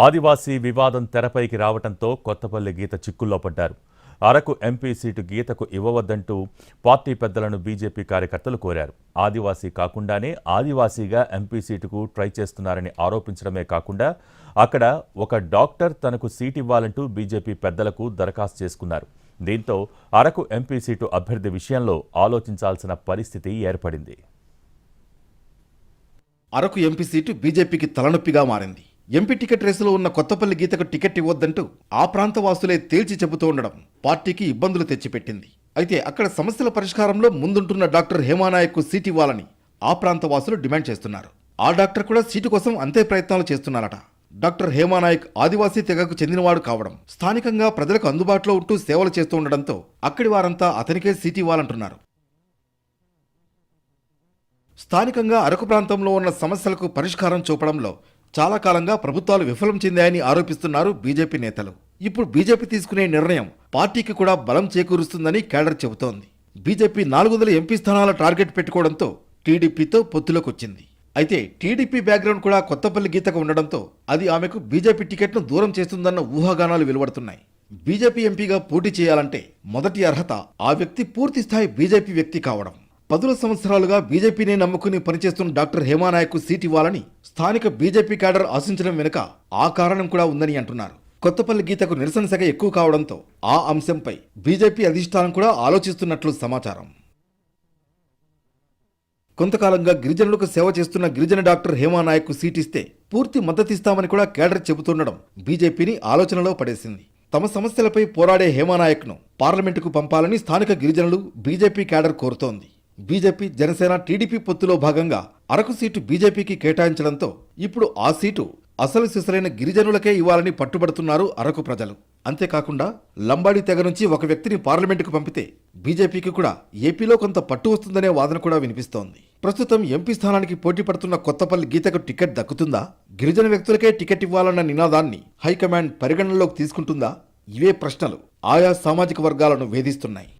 ఆదివాసీ వివాదం తెరపైకి రావడంతో కొత్తపల్లి గీత చిక్కుల్లో పడ్డారు. అరకు ఎంపీ సీటు గీతకు ఇవ్వవద్దంటూ పార్టీ పెద్దలను బీజేపీ కార్యకర్తలు కోరారు. ఆదివాసీ కాకుండానే ఆదివాసీగా ఎంపీ సీటుకు ట్రై చేస్తున్నారని ఆరోపించడమే కాకుండా అక్కడ ఒక డాక్టర్ తనకు సీటు ఇవ్వాలంటూ బీజేపీ పెద్దలకు దరఖాస్తు చేసుకున్నారు. దీంతో అరకు ఎంపీ సీటు అభ్యర్థి విషయంలో ఆలోచించాల్సిన పరిస్థితి ఏర్పడింది. అరకు ఎంపీ సీటు బీజేపీకి తలనొప్పిగా మారింది. ఎంపీ టికెట్ రేసులో ఉన్న కొత్తపల్లి గీతకు టికెట్ ఇవ్వొద్దంటూ ఆ ప్రాంత వాసులే తేల్చి చెబుతూ ఉండడం పార్టీకి ఇబ్బందులు తెచ్చిపెట్టింది. అయితే అక్కడ సమస్యల పరిష్కారంలో ముందుంటున్న డాక్టర్ హేమానాయక్కు సీట్ ఇవ్వాలని ఆ ప్రాంత వాసులు డిమాండ్ చేస్తున్నారు. ఆ డాక్టర్ కూడా సీటు కోసం అంతే ప్రయత్నాలు చేస్తున్నారట. డాక్టర్ హేమానాయక్ ఆదివాసీ తెగకు చెందినవాడు కావడం స్థానికంగా ప్రజలకు అందుబాటులో ఉంటూ సేవలు చేస్తూ ఉండడంతో అక్కడి వారంతా అతనికే సీటు ఇవ్వాలంటున్నారు. స్థానికంగా అరకు ప్రాంతంలో ఉన్న సమస్యలకు పరిష్కారం చూపడంలో చాలా కాలంగా ప్రభుత్వాలు విఫలం చెందాయని ఆరోపిస్తున్నారు బీజేపీ నేతలు. ఇప్పుడు బీజేపీ తీసుకునే నిర్ణయం పార్టీకి కూడా బలం చేకూరుస్తుందని కేడర్ చెబుతోంది. బీజేపీ నాలుగు వందల ఎంపీ స్థానాల టార్గెట్ పెట్టుకోవడంతో టీడీపీతో పొత్తులోకి వచ్చింది అయితే టీడీపీ బ్యాక్గ్రౌండ్ కూడా కొత్తపల్లి గీతకు ఉండడంతో అది ఆమెకు బీజేపీ టికెట్ను దూరం చేస్తుందన్న ఊహాగానాలు వెలువడుతున్నాయి. బీజేపీ ఎంపీగా పోటీ చేయాలంటే మొదటి అర్హత ఆ వ్యక్తి పూర్తి స్థాయి బీజేపీ వ్యక్తి కావడం. పదుల సంవత్సరాలుగా బీజేపీనే నమ్ముకుని పనిచేస్తున్న డాక్టర్ హేమానాయకు సీట్ ఇవ్వాలని స్థానిక బీజేపీ క్యాడర్ ఆశించడం వెనుక ఆ కారణం కూడా ఉందని అంటున్నారు. కొత్తపల్లి గీతకు నిరసన సెగ ఎక్కువ కావడంతో ఆ అంశంపై బీజేపీ అధిష్టానం కూడా ఆలోచిస్తున్నట్లు సమాచారం. కొంతకాలంగా గిరిజనులకు సేవ చేస్తున్న గిరిజన డాక్టర్ హేమానాయక్ సీట్ ఇస్తే పూర్తి మద్దతిస్తామని కూడా కేడర్ చెబుతుండడం బీజేపీని ఆలోచనలో పడేసింది. తమ సమస్యలపై పోరాడే హేమానాయక్ను పార్లమెంటుకు పంపాలని స్థానిక గిరిజనులు బీజేపీ కేడర్ కోరుతోంది. బీజేపీ జనసేన టీడీపీ పొత్తులో భాగంగా అరకు సీటు బీజేపీకి కేటాయించడంతో ఇప్పుడు ఆ సీటు అసలు సిసలైన గిరిజనులకే ఇవ్వాలని పట్టుబడుతున్నారు అరకు ప్రజలు. అంతేకాకుండా లంబాడి తెగ నుంచి ఒక వ్యక్తిని పార్లమెంటుకు పంపితే బీజేపీకి కూడా ఏపీలో కొంత పట్టు వస్తుందనే వాదన కూడా వినిపిస్తోంది. ప్రస్తుతం ఎంపీ స్థానానికి పోటీ పడుతున్న కొత్తపల్లి గీతకు టికెట్ దక్కుతుందా? గిరిజన వ్యక్తులకే టికెట్ ఇవ్వాలన్న నినాదాన్ని హైకమాండ్ పరిగణనలోకి తీసుకుంటుందా? ఇవే ప్రశ్నలు ఆయా సామాజిక వర్గాలను వేధిస్తున్నాయి.